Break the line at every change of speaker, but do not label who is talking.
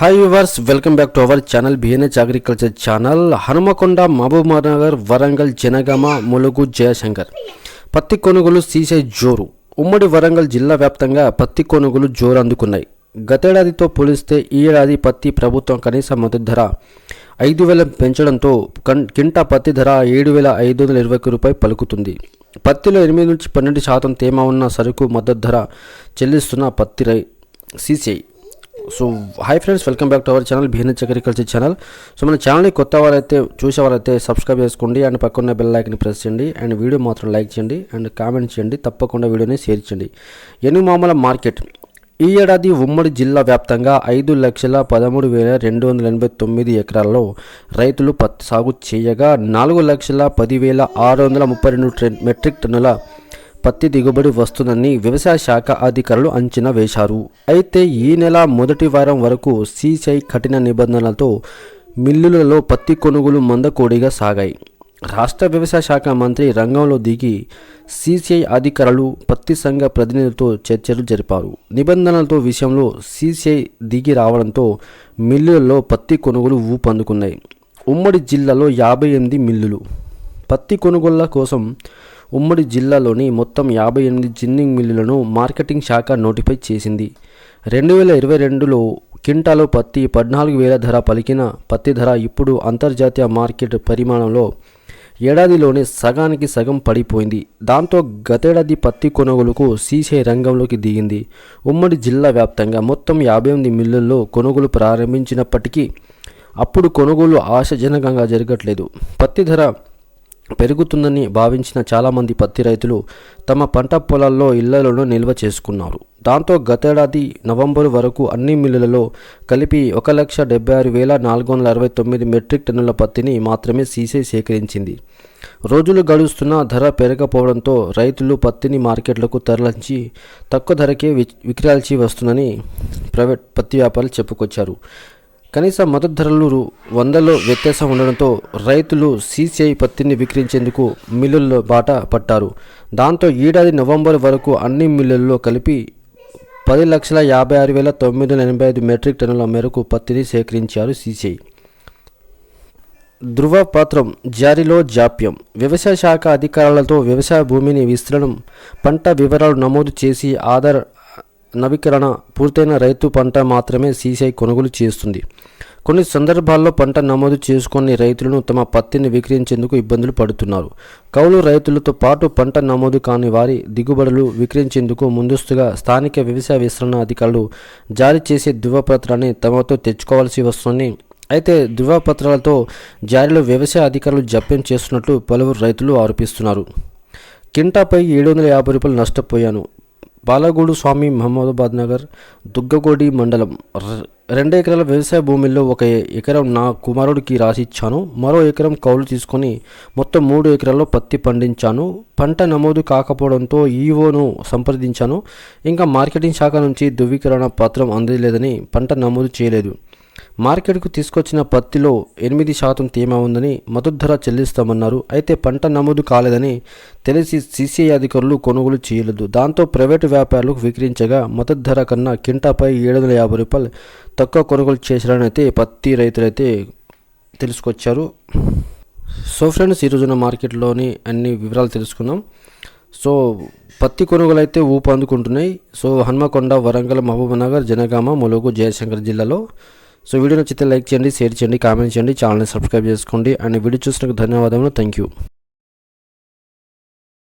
Hi viewers welcome back to our channel BNH agriculture channel Hanumakonda Mahabubnagar Warangal Jangaon Mulugu Jayashankar పత్తి కొనుగోలు సీసే జోరు. ఉమ్మడి వరంగల్ జిల్లా వ్యాప్తంగా పత్తి కొనుగోలు జోరు అందుకున్నాయి. గతేడాదితో పోలిస్తే ఈ ఏడాది పత్తి ప్రభుత్వం కనీస మద్దతు ధర ఐదు వేల పెంచడంతో కన్ కింటా పత్తి ధర ఏడు వేల ఐదు వందల ఇరవై ఒక్క రూపాయలు పలుకుతుంది. పత్తిలో ఎనిమిది నుంచి పన్నెండు శాతం తేమ ఉన్న సరుకు మద్దతు ధర చెల్లిస్తున్న పత్తి రై CCI. So hi friends welcome back to our channel BNH agriculture channel so మన ఛానల్ని కొత్త వారైతే చూసే వారైతే సబ్స్క్రైబ్ చేసుకోండి అండ్ పక్కన బెల్ లైక్ని ప్రెస్ చేయండి అండ్ వీడియో మాత్రం లైక్ చేయండి అండ్ కామెంట్ చేయండి తప్పకుండా వీడియోని షేర్ చేయండి. ఎనుమామల మార్కెట్. ఈ ఏడాది ఉమ్మడి జిల్లా వ్యాప్తంగా ఐదు లక్షల పదమూడు వేల రెండు వందల ఎనభై తొమ్మిది ఎకరాల్లో రైతులు పత్తి సాగు చేయగా నాలుగు లక్షల పదివేల ఆరు వందల ముప్పై రెండు ట్రెన్- మెట్రిక్ టన్నుల పత్తి దిగుబడి వస్తుందని వ్యవసాయ శాఖ అధికారులు అంచనా వేశారు. అయితే ఈ నెల మొదటి వారం వరకు సీసీఐ కఠిన నిబంధనలతో మిల్లులలో పత్తి కొనుగోలు మందకోడిగా సాగాయి. రాష్ట్ర వ్యవసాయ శాఖ మంత్రి రంగంలో దిగి సీసీఐ అధికారులు పత్తి సంఘ ప్రతినిధులతో చర్చలు జరిపారు. నిబంధనలతో విషయంలో సీసీఐ దిగి రావడంతో మిల్లులలో పత్తి కొనుగోలు ఊపందుకున్నాయి. ఉమ్మడి జిల్లాలో యాభై ఎనిమిది మిల్లులు. పత్తి కొనుగోళ్ళ కోసం ఉమ్మడి జిల్లాలోని మొత్తం యాభై ఎనిమిది జిన్నింగ్ మిల్లులను మార్కెటింగ్ శాఖ నోటిఫై చేసింది. రెండు వేల ఇరవై రెండులో కింటాలో పత్తి పద్నాలుగు వేల ధర పలికిన పత్తి ధర ఇప్పుడు అంతర్జాతీయ మార్కెట్ పరిమాణంలో ఏడాదిలోనే సగానికి సగం పడిపోయింది. దాంతో గతేడాది పత్తి కొనుగోలుకు సీసీఐ రంగంలోకి దిగింది. ఉమ్మడి జిల్లా వ్యాప్తంగా మొత్తం యాభై ఎనిమిది మిల్లుల్లో కొనుగోలు ప్రారంభించినప్పటికీ అప్పుడు కొనుగోలు ఆశాజనకంగా జరగట్లేదు. పత్తి ధర పెరుగుతుందని భావించిన చాలామంది పత్తి రైతులు తమ పంట పొలాల్లో ఇళ్ళలోనూ నిల్వ చేసుకున్నారు. దాంతో గతేడాది నవంబర్ వరకు అన్ని మిల్లులలో కలిపి ఒక లక్ష డెబ్బై ఆరు వేల నాలుగు వందల అరవై తొమ్మిది మెట్రిక్ టన్నుల పత్తిని మాత్రమే సీసీ సేకరించింది. రోజులు గడుస్తున్నా ధర పెరగకపోవడంతో రైతులు పత్తిని మార్కెట్లకు తరలించి తక్కువ ధరకే వి విక్రయాల్సి వస్తుందని ప్రైవేట్ పత్తి వ్యాపారులు చెప్పుకొచ్చారు. కనీస మద్దతు ధరలు రు- వందలో వ్యత్యాసం ఉండడంతో రైతులు సీసీఐ పత్తిని విక్రయించేందుకు మిల్లుల్లో బాట పట్టారు. దాంతో ఏడాది నవంబర్ వరకు అన్ని మిల్లుల్లో కలిపి పది లక్షల యాభై ఆరు వేల తొమ్మిది వందల ఎనభై ఐదు మెట్రిక్ టన్నుల మేరకు పత్తిని సేకరించారు సీసీఐ. ధృవపత్రం జారీలో జాప్యం. వ్యవసాయ శాఖ అధికారులతో వ్యవసాయ భూమిని విస్తరణం పంట వివరాలు నమోదు చేసి ఆధార్ నవీకరణ పూర్తయిన రైతు పంట మాత్రమే సీసీఐ కొనుగోలు చేస్తుంది. కొన్ని సందర్భాల్లో పంట నమోదు చేసుకుని రైతులను తమ పత్తిని విక్రయించేందుకు ఇబ్బందులు పడుతున్నారు. కౌలు రైతులతో పాటు పంట నమోదు కాని వారి దిగుబడులు విక్రయించేందుకు ముందస్తుగా స్థానిక వ్యవసాయ విస్తరణ అధికారులు జారీ చేసే ధృవపత్రాన్ని తమతో తెచ్చుకోవాల్సి వస్తుంది. అయితే ధృవపత్రాలతో జారీలో వ్యవసాయ అధికారులు జప్యం చేస్తున్నట్లు పలువురు రైతులు ఆరోపిస్తున్నారు. కింటాపై ఏడు వందల యాభై రూపాయలు నష్టపోయాను. బాలగూడు స్వామి మహమ్మదాబాద్ నగర్ దుగ్గగోడి మండలం. రెండు ఎకరాల వ్యవసాయ భూమిలో ఒక ఎకరం నా కుమారుడికి రాసి ఇచ్చాను. మరో ఎకరం కౌలు తీసుకొని మొత్తం మూడు ఎకరాల్లో పత్తి పండించాను. పంట నమోదు కాకపోవడంతో ఈవోను సంప్రదించాను. ఇంకా మార్కెటింగ్ శాఖ నుంచి ధృవీకరణ పత్రం అందలేదని పంట నమోదు చేయలేదు. మార్కెట్కు తీసుకొచ్చిన పత్తిలో ఎనిమిది శాతం తేమ ఉందని మద్దతు ధర చెల్లిస్తామన్నారు. అయితే పంట నమోదు కాలేదని తెలిసి సీసీఐ అధికారులు కొనుగోలు చేయలేదు. దాంతో ప్రైవేటు వ్యాపారులకు విక్రయించగా మద్దతు ధర కన్నా కింటాపై ఏడు వందల యాభై రూపాయలు తక్కువ కొనుగోలు చేశారని అయితే పత్తి రైతులైతే తెలుసుకొచ్చారు. సో ఫ్రెండ్స్ ఈరోజున మార్కెట్లోని అన్ని వివరాలు తెలుసుకుందాం. సో పత్తి కొనుగోలు అయితే ఊపు అందుకుంటున్నాయి. సో హన్మకొండ వరంగల్ మహబూబ్నగర్ జనగామ ములుగు జయశంకర్ జిల్లాలో సో వీడియో నచ్చితే లైక్ చేయండి షేర్ చేయండి కామెంట్ చేయండి ఛానల్ని సబ్స్క్రైబ్ చేసుకోండి. అండ్ వీడియో చూసినందుకు ధన్యవాదములు. Thank you